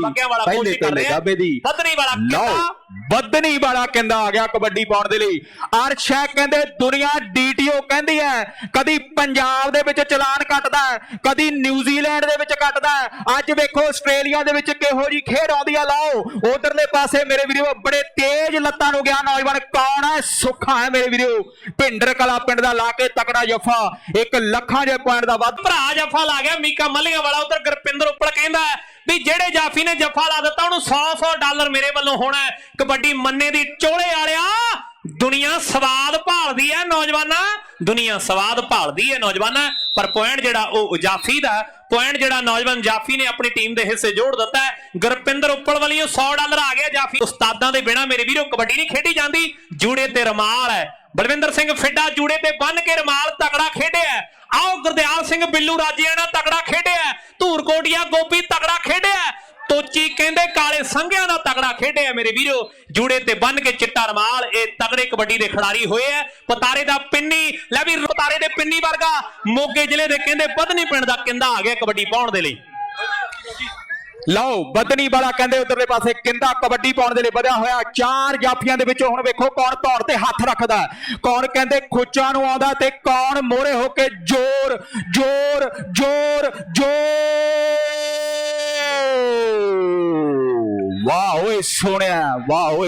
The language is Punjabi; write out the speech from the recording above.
ਬੱਗਿਆਂ ਵਾਲਾ ਪਹਿਲੇ ਕੋਸ਼ਿਸ਼ ਕਰ ਪਹਿਲੇ ਰਿਹਾ। ਗਾਬੇ ਦੀ। ਬਦਨੀ ਵਾਲਾ ਲਓ ਬੱਦਨੀ ਵਾਲਾ ਕਹਿੰਦਾ ਆ ਗਿਆ ਕਬੱਡੀ ਪਾਉਣ ਦੇ ਲਈ। ਅਰਸ਼ਾ ਕਹਿੰਦੇ ਦੁਨੀਆ ਡੀਟੀਓ ਕਹਿੰਦੀ ਹੈ ਕਦੀ ਪੰਜਾਬ ਦੇ ਵਿੱਚ ਚਲਾਨ ਕੱਟਦਾ ਕਦੀ ਨਿਊਜ਼ੀਲੈਂਡ ਦੇ ਵਿੱਚ ਕੱਟਦਾ। ਅੱਜ ਵੇਖੋ ਆਸਟ੍ਰੇਲੀਆ ਦੇ ਵਿੱਚ ਕਿਹੋ ਜੀ ਖੇਡ ਆਉਂਦੀ ਆ ਲਾਓ ਉਧਰਲੇ ਪਾਸੇ ਮੇਰੇ ਵੀਰੋ ਬੜੇ ਤੇਜ਼ ਲੱਤਾਂ ਨੂੰ ਗਿਆ ਨੌਜਵਾਨ। ਕੌਣ ਹੈ? ਸੁੱਖਾ ਹੈ ਮੇਰੇ ਵੀਰੋ। ਭਿੰਡਰ ਕਲਾ ਪਿੰਡ ਦਾ ਲਾ ਕੇ ਤਕੜਾ ਜਫਾ। ਇੱਕ ਲੱਖਾਂ ਦੇ ਪੁਆਇੰਟ ਦਾ ਵੱਧ। ਭਰਾ ਜੱਫਾ ਲਾ ਗਿਆ ਮੀਕਾ ਮੱਲੀਆਂ ਵਾਲਾ। ਉਧਰ ਗੁਰਪਿੰਦਰ ਉੱਪਰ ਕਹਿੰਦਾ ਵੀ ਜਿਹੜੇ ਜਾਫੀ ਨੇ ਜੱਫਾ ਲਾ ਦਿੱਤਾ, ਉਹਨੂੰ 100-100 ਡਾਲਰ ਮੇਰੇ ਵੱਲੋਂ ਹੋਣਾ ਕਬੱਡੀ ਮੰਨੇ ਦੀ ਚੋਲੇ ਵਾਲਿਆ, ਦੁਨੀਆ ਸਵਾਦ ਭਾਲਦੀ ਹੈ ਨੌਜਵਾਨਾਂ। ਦੁਨੀਆ ਸਵਾਦ ਭਾਲਦੀ ਹੈ ਨੌਜਵਾਨਾਂ। ਪਰ ਪੁਆਇੰਟ ਜਿਹੜਾ ਉਹ ਜਾਫੀ ਦਾ ਪੁਆਇੰਟ ਜਿਹੜਾ ਨੌਜਵਾਨ ਜਾਫੀ ਨੇ ਆਪਣੀ ਟੀਮ ਦੇ ਹਿੱਸੇ ਜੋੜ ਦਿੱਤਾ ਹੈ। ਗੁਰਪਿੰਦਰ ਉੱਪਲ ਵਾਲੀ 100 ਡਾਲਰ ਆ ਗਿਆ ਜਾਫੀ। ਉਸਤਾਦਾਂ ਦੇ ਬਿਨਾ ਮੇਰੇ ਵੀਰੋ ਕਬੱਡੀ ਨਹੀਂ ਖੇਡੀ ਜਾਂਦੀ। ਜੂੜੇ ਤੇ ਰਮਾਲ ਹੈ। ਬਲਵਿੰਦਰ ਸਿੰਘ ਫਿੱਡਾ ਜੂੜੇ ਤੇ ਬੰਨ ਕੇ ਰਮਾਲ ਤਕੜਾ ਖੇਡਿਆ ਆਓ ਗੁਰਦਿਆਲ ਸਿੰਘ ਬਿੱਲੂ ਰਾਜਿਆਣਾ ਤਕੜਾ ਖੇਡਿਆ ਹੈ। ਗੋਪੀ ਤਗੜਾ ਖੇਡਿਆ। ਤੋਚੀ ਕਹਿੰਦੇ ਕਾਲੇ ਸੰਘਿਆਂ ਦਾ ਤਗੜਾ ਖੇਡਿਆ ਮੇਰੇ ਵੀਰੋ। ਜੂੜੇ ਤੇ ਬੰਨ ਕੇ ਚਿੱਟਾ ਰਮਾਲ। ਇਹ ਤਗੜੇ ਕਬੱਡੀ ਦੇ ਖਿਡਾਰੀ ਹੋਏ ਆ। ਪਤਾਰੇ ਦਾ ਪਿੰਨੀ। ਲੈ ਵੀ ਪਤਾਰੇ ਦੇ ਪਿੰਨੀ ਵਰਗਾ। ਮੋਗੇ ਜ਼ਿਲ੍ਹੇ ਦੇ ਕਹਿੰਦੇ ਬਦਨੀ ਪਿੰਡ ਦਾ ਕਿੰਦਾ ਆ ਗਿਆ ਕਬੱਡੀ ਪਾਉਣ ਦੇ ਲਈ। ਲਓ, ਬਦਨੀ ਵਾਲਾ ਕਹਿੰਦੇ ਉਧਰਲੇ ਪਾਸੇ ਕਿੰਦਾ ਕਬੱਡੀ ਪਾਉਣ ਦੇ ਲਈ ਵਧਿਆ ਹੋਇਆ। ਚਾਰ ਜਾਫੀਆਂ ਦੇ ਵਿੱਚੋਂ ਹੁਣ ਵੇਖੋ ਕੌਣ ਧੌਣ ਤੇ ਹੱਥ ਰੱਖਦਾ ਹੈ। ਕੌਣ ਕਹਿੰਦੇ ਖੁੱਚਾਂ ਨੂੰ ਆਉਂਦਾ ਤੇ ਕੌਣ ਮੋਰੇ ਹੋ ਕੇ ਜ਼ੋਰ ਜ਼ੋਰ ਜ਼ੋਰ ਜ਼ੋਰ। ਸੋਹਣਿਆ ਵਾਹ ਓਏ